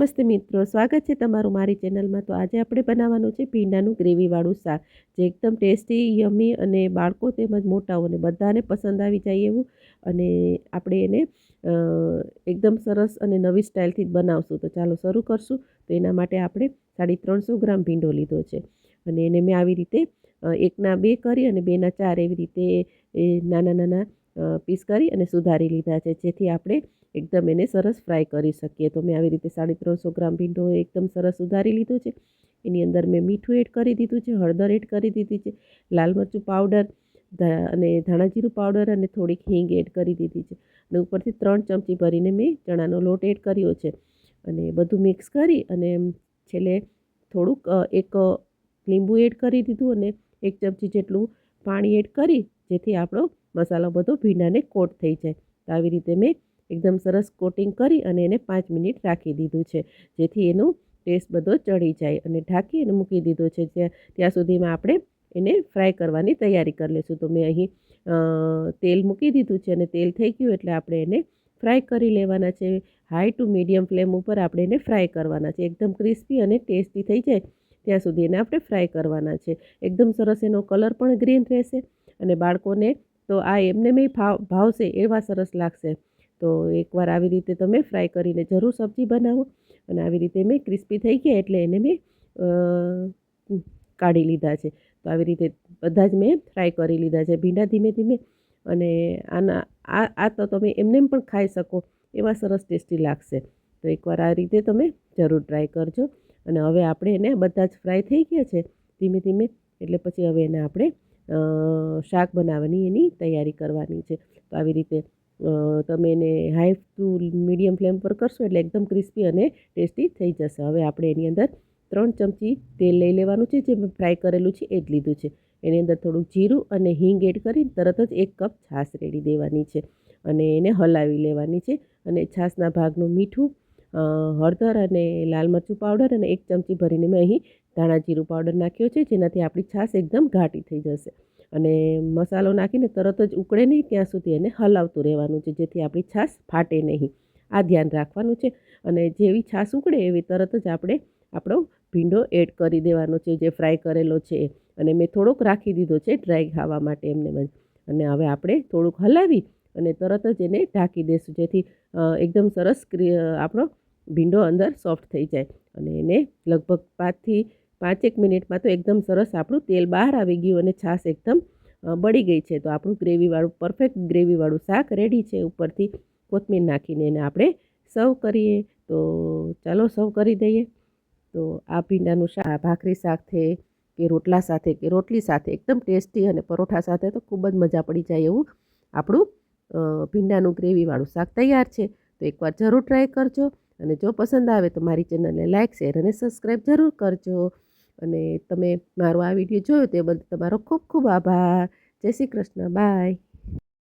નમસ્તે મિત્રો, સ્વાગત છે તમારું મારી ચેનલમાં. તો આજે આપણે બનાવવાનું છે ભીંડાનું ગ્રેવીવાળું શાક, જે એકદમ ટેસ્ટી, યમી અને બાળકો તેમજ મોટાઓને બધાને પસંદ આવી જાય એવું. અને આપણે એને એકદમ સરસ અને નવી સ્ટાઇલથી જ બનાવશું. તો ચાલો શરૂ કરશું. તો એના માટે આપણે સાડી ત્રણસો ગ્રામ ભીંડો લીધો છે. અને એને મેં આવી રીતે એકના બે કરી અને બેના ચાર એવી રીતે નાના નાના પીસ કરી અને સુધારી લીધા છે. જેથી આપણે એકદમ એને સરસ ફ્રાય કરી શકીએ. તો મેં આવી રીતે સાડી ત્રણસો ગ્રામ ભીંડો એકદમ સરસ સુધારી લીધો છે. એની અંદર મેં મીઠું એડ કરી દીધું છે, હળદર એડ કરી દીધી છે, લાલ મરચું પાવડર અને ધાણાજીરું પાવડર અને થોડીક હિંગ એડ કરી દીધી છે. અને ઉપરથી ત્રણ ચમચી ભરીને મેં ચણાનો લોટ એડ કર્યો છે. અને બધું મિક્સ કરી અને છેલ્લે થોડુંક એક લીંબુ એડ કરી દીધું અને એક ચમચી જેટલું પાણી એડ કરી, જેથી આપણો મસાલો બધો ભીંડાને કોટ થઈ જાય. તો આવી રીતે મેં એકદમ સરસ કોટિંગ કરી અને એને પાંચ મિનિટ રાખી દીધું છે. જેથી એનો ટેસ્ટ બધો ચડી જાય અને ઢાંકી અને મૂકી દીધો છે. ત્યાં ત્યાં સુધીમાં આપણે એને ફ્રાય કરવાની તૈયારી કરી લઈશું. તો મેં અહીં તેલ મૂકી દીધું છે અને તેલ થઈ ગયું એટલે આપણે એને ફ્રાય કરી લેવાના છે. હાઈ ટુ મીડિયમ ફ્લેમ ઉપર આપણે એને ફ્રાય કરવાના છે. એકદમ ક્રિસ્પી અને ટેસ્ટી થઈ જાય. ત્યાં સુધી એને આપણે ફ્રાય કરવાના છે. એકદમ સરસ એનો કલર પણ ગ્રીન રહેશે અને બાળકોને તો આ એમને મેં ભાવ, ભાવશે, એવા સરસ લાગશે. તો એકવાર આવી રીતે તમે ફ્રાય કરીને જરૂર સબ્જી બનાવો. અને આવી રીતે મેં ક્રિસ્પી થઈ ગયા એટલે એને મેં કાઢી લીધા છે. તો આવી રીતે બધા જ મેં ફ્રાય કરી લીધા છે ભીંડા ધીમે ધીમે. અને આના, આ આ તો તમે એમને પણ ખાઈ શકો. એવા સરસ ટેસ્ટી લાગશે. તો એકવાર આ રીતે તમે જરૂર ટ્રાય કરજો. અને હવે આપણે એને બધા જ ફ્રાય થઈ ગયા છે ધીમે ધીમે. એટલે પછી હવે એને આપણે શાક બનાવવાની એની તૈયારી કરવાની છે. તો આવી રીતે તમે એને હાઈ ટુ મીડિયમ ફ્લેમ પર કરશો એટલે એકદમ ક્રિસ્પી અને ટેસ્ટી થઈ જશે. હવે આપણે એની અંદર ત્રણ ચમચી તેલ લઈ લેવાનું છે, જે મેં ફ્રાય કરેલું છે, એ જ લીધું છે. એની અંદર થોડુંક જીરું અને હિંગ એડ કરી તરત જ એક કપ છાશ રેડી દેવાની છે અને એને હલાવી લેવાની છે. અને છાશના ભાગનું મીઠું હળદર અને લાલ મરચું પાવડર અને એક ચમચી ભરીને મેં અહીં ધાણા જીરું પાવડર નાખ્યો છે, જેનાથી આપણી છાશ એકદમ ઘાટી થઈ જશે. અને મસાલો નાખીને તરત જ ઉકળે નહીં, ત્યાં સુધી એને હલાવતું રહેવાનું છે, જેથી આપણી છાશ ફાટે નહીં. આ ધ્યાન રાખવાનું છે અને જેવી છાશ ઉકળે, એવી તરત જ આપણે આપણો ભીંડો એડ કરી દેવાનો છે, જે ફ્રાય કરેલો છે અને મેં થોડોક રાખી દીધો છે ડ્રાય ખાવા માટે એમને અને હવે આપણે થોડુંક હલાવી અને તરત જ એને ઢાંકી દઈશું જેથી એકદમ સરસ આપણો ભીંડો અંદર સોફ્ટ થઈ જાય. અને એને લગભગ પાંચથી પાંચેક મિનિટમાં તો એકદમ સરસ આપણું તેલ બહાર આવી ગયું અને છાશ એકદમ બળી ગઈ છે. તો આપણું ગ્રેવીવાળું પરફેક્ટ ગ્રેવીવાળું શાક રેડી છે ઉપરથી કોથમીર નાખીને એને આપણે સર્વ કરીએ. તો ચાલો સર્વ કરી દઈએ. તો આ ભીંડાનું શાક ભાખરી સાથે કે રોટલા સાથે, કે રોટલી સાથે, એકદમ ટેસ્ટી અને પરોઠા સાથે તો ખૂબ જ મજા પડી જાય એવું આપણું ભીંડાનું ગ્રેવીવાળું શાક તૈયાર છે. તો એકવાર જરૂર ટ્રાય કરજો. અને જો પસંદ આવે તો મારી ચેનલને લાઇક શેર અને સબસ્ક્રાઈબ જરૂર કરજો. અને તમે મારો આ વીડિયો જોયો તે બદલ તમારો ખૂબ ખૂબ આભાર. જય શ્રી કૃષ્ણ. બાય.